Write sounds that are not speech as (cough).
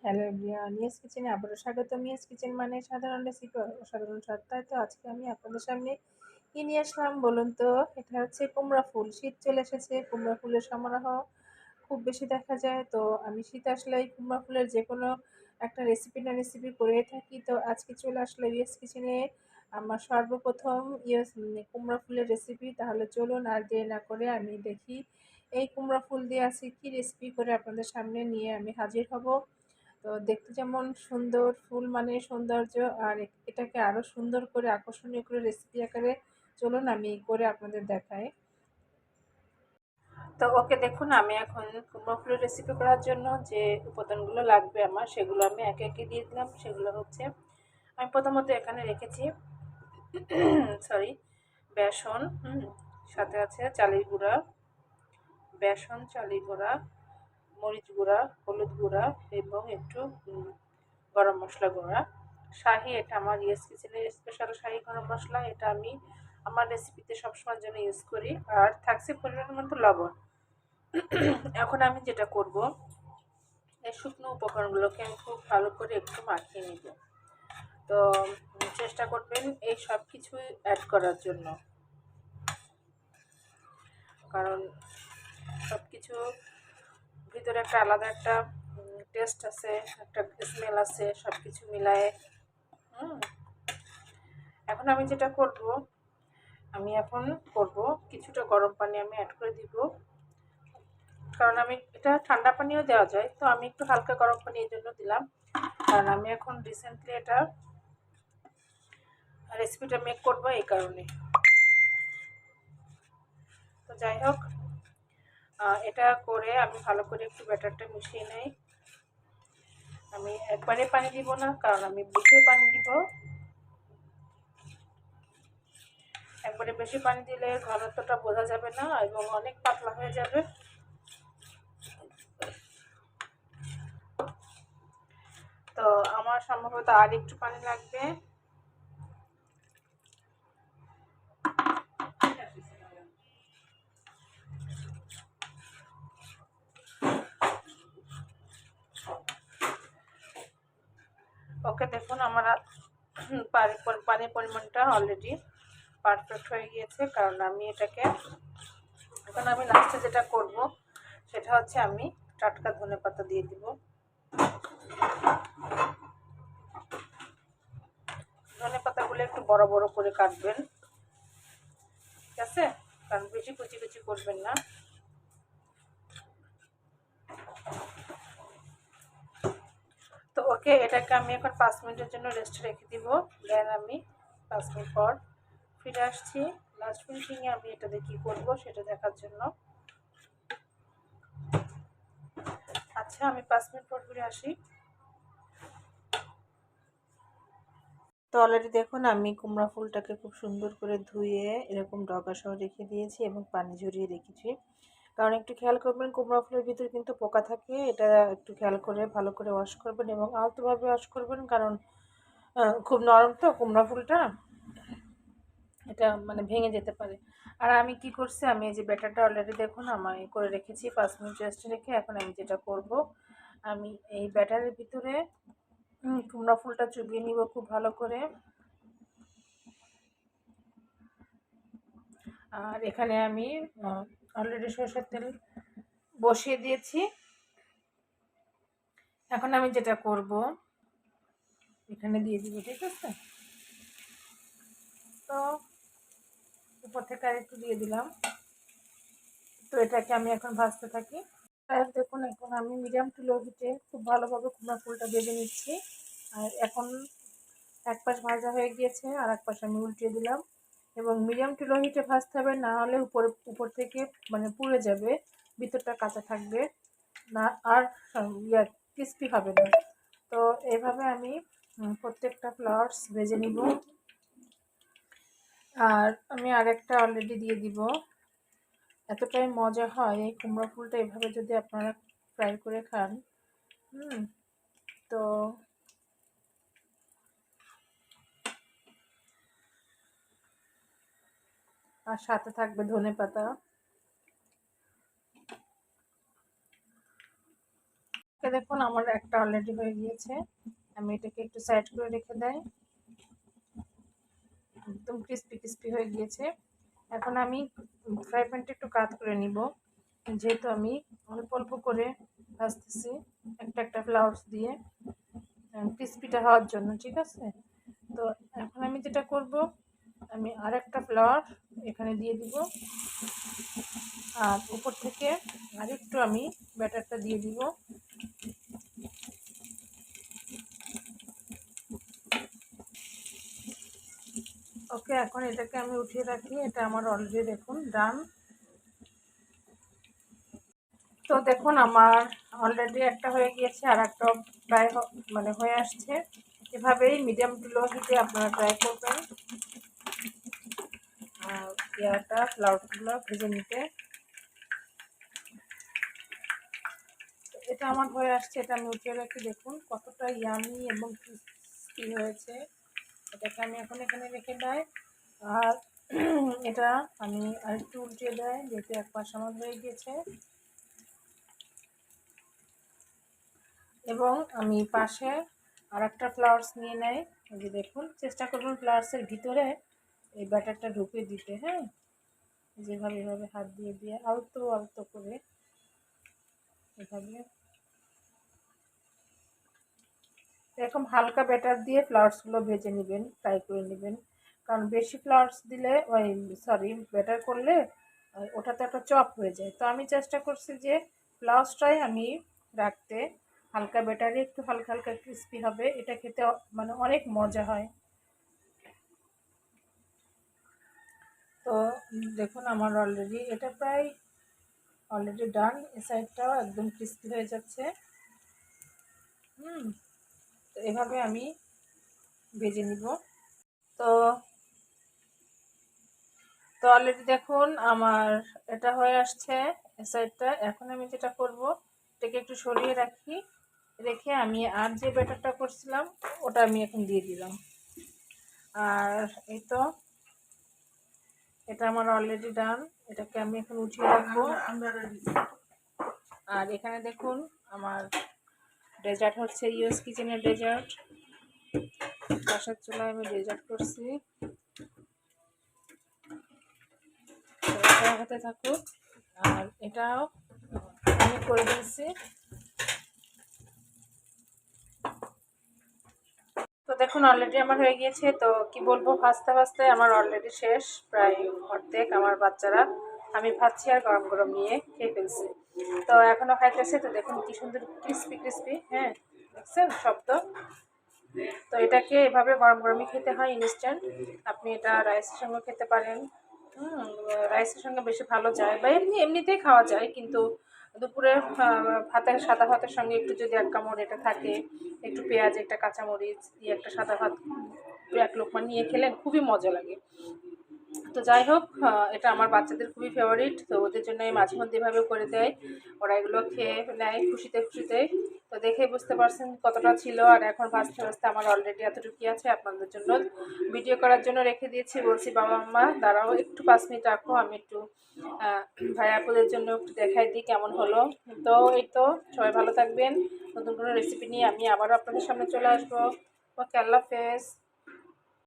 Hello everyone মিয়াস কিচেনে আবারও স্বাগত মিয়াস কিচেন মানে সাধারণ রেসিপি অসাধারণ স্বাদ। তাই তো আজকে আমি আপনাদের সামনে কি নিয়ে আসলাম বলুন তো? এটা হচ্ছে কুমড়া ফুল। শীত চলে এসেছে, কুমড়া ফুলের সমারোহ খুব বেশি দেখা যায়। তো আমি শীত আসলে এই কুমড়া ফুলের যে কোনো একটা রেসিপি না রেসিপি করে থাকি। তো আজকে চলে আসলো ইয়েস কিচেনে আমার সর্বপ্রথম ইয়েস কুমড়া ফুলের রেসিপি তাহলে চলুন আর দেরি না করে আমি দেখি এই কুমড়া ফুল দিয়ে আজকে কী রেসিপি করে আপনাদের সামনে নিয়ে আমি হাজির হব। তো দেখতে যেমন সুন্দর, ফুল মানে সৌন্দর্য আর এটাকে আরও সুন্দর করে, আকর্ষণীয় করে রেসিপি আকারে চলুন আমি করে আপনাদের দেখাই। তো ওকে দেখুন, আমি এখন কুমড়ো ফুলের রেসিপি করার জন্য যে উপাদানগুলো লাগবে আমার, সেগুলো আমি একে একে দিয়ে দিলাম। সেগুলো হচ্ছে, আমি প্রথমত এখানে রেখেছি সরি বেসন সাথে আছে চালের গুঁড়া, বেসন চালি গুঁড়া মরিচ গুঁড়া, হলুদ গুঁড়া, এবং একটু গরম মশলা গুঁড়া। শাহি, এটা আমার ইয়েস কিচেনের স্পেশাল শাহি গরম মশলা, এটা আমি আমার রেসিপিতে সবসময়ের জন্য ইউজ করি। আর থাকছে পরিমাণ মতো লবণ। এখন আমি যেটা করব, এই শুকনো উপকরণগুলোকে আমি খুব ভালো করে একটু মাখিয়ে নিব। তো চেষ্টা করবেন এই সব কিছুই অ্যাড করার জন্য। কারণ সব কিছু ভিতরে একটা আলাদা একটা টেস্ট আছে, একটা স্মেল আছে সব কিছু মিলায়ে। হুম। এখন আমি যেটা করব, আমি এখন করব কিছুটা গরম পানি আমি অ্যাড করে দিব। কারণ আমি, এটা ঠান্ডা পানিও দেওয়া যায়, তো আমি একটু হালকা গরম পানি এই জন্য দিলাম। কারণ আমি এখন রিসেন্টলি এটা রেসিপিটা মেক করব এই কারণে। তো যাই হোক এটা করে আমি ভালো করে একটু ব্যাটারটা মিশিয়ে নেই। আমি একবারে পানি দিব না, কারণ আমি বেশি পানি দিব। একবারে বেশি পানি দিলে ঘনত্বটা বোঝা যাবে না এবং অনেক পাতলা হয়ে যাবে। তো আমার সম্ভবত আর একটু পানি লাগবে। ওকে দেখুন, আমার পানির পরিমাণটা অলরেডি পারফেক্ট হয়ে গিয়েছে, কারণ আমি এটাকে, এখন আমি লাস্টে যেটা করব, সেটা হচ্ছে আমি টাটকা ধনে পাতা দিয়ে দিব। ধনে পাতাগুলো একটু বড় বড় করে কাটবেন। ঠিক আছে? কারণ বেশি কুচি কুচি করবেন না তো ওকে, এটাকে আমি এখন পাঁচ মিনিটের জন্য রেস্ট রেখে দিব। দেন আমি পাঁচ মিনিট পর ফিরে আসছি। লাস্ট ফিনিশিংয়ে আমি এটাতে কী করব সেটা দেখার জন্য। আচ্ছা আমি পাঁচ মিনিট পর ফিরে আসি। তো অলরেডি দেখুন, আমি কুমড়া ফুলটাকে খুব সুন্দর করে ধুয়ে এরকম ডগা সহ রেখে দিয়েছি এবং পানি ঝরিয়ে রেখেছি। কারণ একটু খেয়াল করবেন কুমড়া ফুলের ভিতরে কিন্তু পোকা থাকে, এটা একটু খেয়াল করে ভালো করে ওয়াশ করবেন এবং আলতোভাবে ওয়াশ করবেন কারণ খুব নরম তো কুমড়া ফুলটা, এটা মানে ভেঙে যেতে পারে। আর আমি কি করছি, আমি এই যে ব্যাটারটা অলরেডি দেখুন আমি করে রেখেছি, পাঁচ মিনিট রেস্টে রেখে এখন আমি যেটা করব, আমি এই ব্যাটারের ভিতরে কুমড়া ফুলটা চুবিয়ে নিব খুব ভালো করে। আর এখানে আমি অলরেডি সরষের তেল বসিয়ে দিয়েছি। এখন আমি যেটা করব, এখানে দিয়ে দিব, ঠিক আছে? তো উপর থেকে আর একটু দিয়ে দিলাম। তো এটাকে আমি এখন ভাজতে থাকি। আর দেখুন, এখন আমি মিডিয়াম টু লো হিটে খুব ভালোভাবে কুমড়া ফুলটা ভেজে নিচ্ছি। আর এখন এক পাশ ভাজা হয়ে গিয়েছে, আর এক পাশ আমি উল্টিয়ে দিলাম। এবং মিডিয়াম টু লো হিটে ভাজতে হবে, না হলে উপর উপর থেকে মানে পুড়ে যাবে, ভিতরটা কাঁচা থাকবে, না, আর ইয়া ক্রিস্পি হবে না। তো এভাবে আমি প্রত্যেকটা ফ্লাওয়ার্স ভেজে নিব। আর আমি আরেকটা অলরেডি দিয়ে দিব। এতটাই মজা হয়, এই কুমড়ো ফুলটা এভাবে যদি আপনারা ফ্রাই করে খান। হুম, তো আর সাথে থাকবে ধনে পাতা। দেখুন, আমার একটা অলরেডি হয়ে গিয়েছে। আমি এটাকে একটু সাইড করে রেখে দেয় একদম ক্রিস্পি ক্রিস্পি হয়ে গিয়েছে। এখন আমি ফ্রাই প্যানটা একটু কাত করে নিব। যেহেতু আমি অল্প অল্প করে ভাজতেছি একটা একটা ফ্লাওয়ার্স দিয়ে ক্রিস্পিটা হওয়ার জন্য, ঠিক আছে? তো এখন আমি যেটা করব, আমি আর একটা ফ্লাওয়ার এখানে দিয়ে দিব। আর উপর থেকে আরেকটু আমি ব্যাটারটা দিয়ে দিব। ওকে, এখন এটাকে আমি উঠিয়ে রাখি। এটা আমার অলরেডি দেখুন ডান তো দেখুন, আমার অলরেডি একটা হয়ে গিয়েছে আর একটা প্রায় মানে হয়ে আসছে। এভাবেই মিডিয়াম টু লো হিটে আপনারা ট্রাই করবেন। ইয়াটা ফ্লাওয়ারগুলো ভেজে নিতে। এটা আমার হয়ে আসছে, এটা আমি উঠিয়ে দেখুন কতটা ইয়ামি এবং ক্রিস্পি হয়েছে। এটাকে আমি এখন এখানে রেখে দেয়। আর (clears throat) এটা আমি আরেকটু উল্টিয়ে দেয়, যেহেতু এক পাশ আমার হয়ে গিয়েছে এবং আমি পাশে আর একটা ফ্লাওয়ার্স নিয়ে এই যে দেখুন, চেষ্টা করবেন ফ্লাওয়ার্সের ভিতরে এই ব্যাটারটা ঢুকে দিতে হ্যাঁ? যেভাবে এভাবে হাত দিয়ে দিয়ে, আলতো আলতো করে এভাবে। এরকম হালকা ব্যাটার দিয়ে ফ্লাওয়ার্সগুলো ভেজে নেবেন, ফ্রাই করে নেবেন। কারণ বেশি ফ্লাওয়ার্স দিলে ওই, সরি, ব্যাটার করলে ওটাতে একটা চপ হয়ে যায়। তো আমি চেষ্টা করছি যে ফ্লাওয়ার্সটাই আমি রাখতে। হালকা ব্যাটারে একটু হালকা হালকা ক্রিস্পি হবে, এটা খেতে মানে অনেক মজা হয়। তো দেখুন আমার অলরেডি এটা প্রায় অলরেডি ডান এ সাইডটাও একদম ক্রিস্পি হয়ে যাচ্ছে। হুম, তো এভাবে আমি ভেজে নিব। তো তো অলরেডি দেখুন আমার এটা হয়ে আসছে এ সাইডটা এখন আমি যেটা করব, এটাকে একটু সরিয়ে রাখি। রেখে আমি আর যে ব্যাটারটা করছিলাম, ওটা আমি এখন দিয়ে দিলাম। আর এই তো এটা আমার অলরেডি ডান এটাকে আমি এখন উঠিয়ে রাখব। আর এখানে দেখুন, আমার ডেজার্ট হচ্ছে ইউএস কিচেনের ডেজার্ট বাসার চুলায় আমি ডেজার্ট করছি। হাতে থাকুক। আর এটাও আমি করে দিয়েছি। তো দেখুন অলরেডি আমার হয়ে গিয়েছে, তো কি বলব, ভাজতে ভাজতে আমার অলরেডি শেষ, প্রায় অর্ধেক আমার বাচ্চারা। আমি ভাজছি আর গরম গরম নিয়ে খেয়ে ফেলছি। তো এখনও খাইতেছে, তো দেখুন কি সুন্দর ক্রিস্পি ক্রিস্পি হ্যাঁ দেখছেন শব্দ? তো এটাকে এভাবে গরম গরমই খেতে হয় ইনস্ট্যান্ট আপনি এটা রাইসের সঙ্গে খেতে পারেন। রাইসের সঙ্গে বেশি ভালো যায় বা এমনি, এমনিতেই খাওয়া যায়, কিন্তু দুপুরে ভাতের, সাদা ভাতের সঙ্গে একটু যদি এক কামড় এটা থাকে, একটু পেঁয়াজ, একটা কাঁচামরিচ দিয়ে একটা সাদা ভাত এক লোকমা নিয়ে খেলে খুবই মজা লাগে। তো যাই হোক এটা আমার বাচ্চাদের খুবই ফেভারিট তো ওদের জন্য এই মাঝে মধ্যে এভাবে করে দেয়। ওরা এগুলো খেয়ে নেয় খুশিতে খুশিতে। তো দেখে বুঝতে পারছেন কতটা ছিল আর এখন ভাজতে ভাজতে আমার অলরেডি এতটুকুই আছে আপনাদের জন্য। ভিডিও করার জন্য রেখে দিয়েছি, বলছি বাবা, মা, দাঁড়াও, একটু পাঁচ মিনিট রাখো, আমি একটু ভাই আপুদের জন্য একটু দেখাই দিই কেমন হলো। তো এই তো, সবাই ভালো থাকবেন। নতুন কোনো রেসিপি নিয়ে আমি আবারও আপনাদের সামনে চলে আসব। ওকে, আল্লাহ হাফেজ।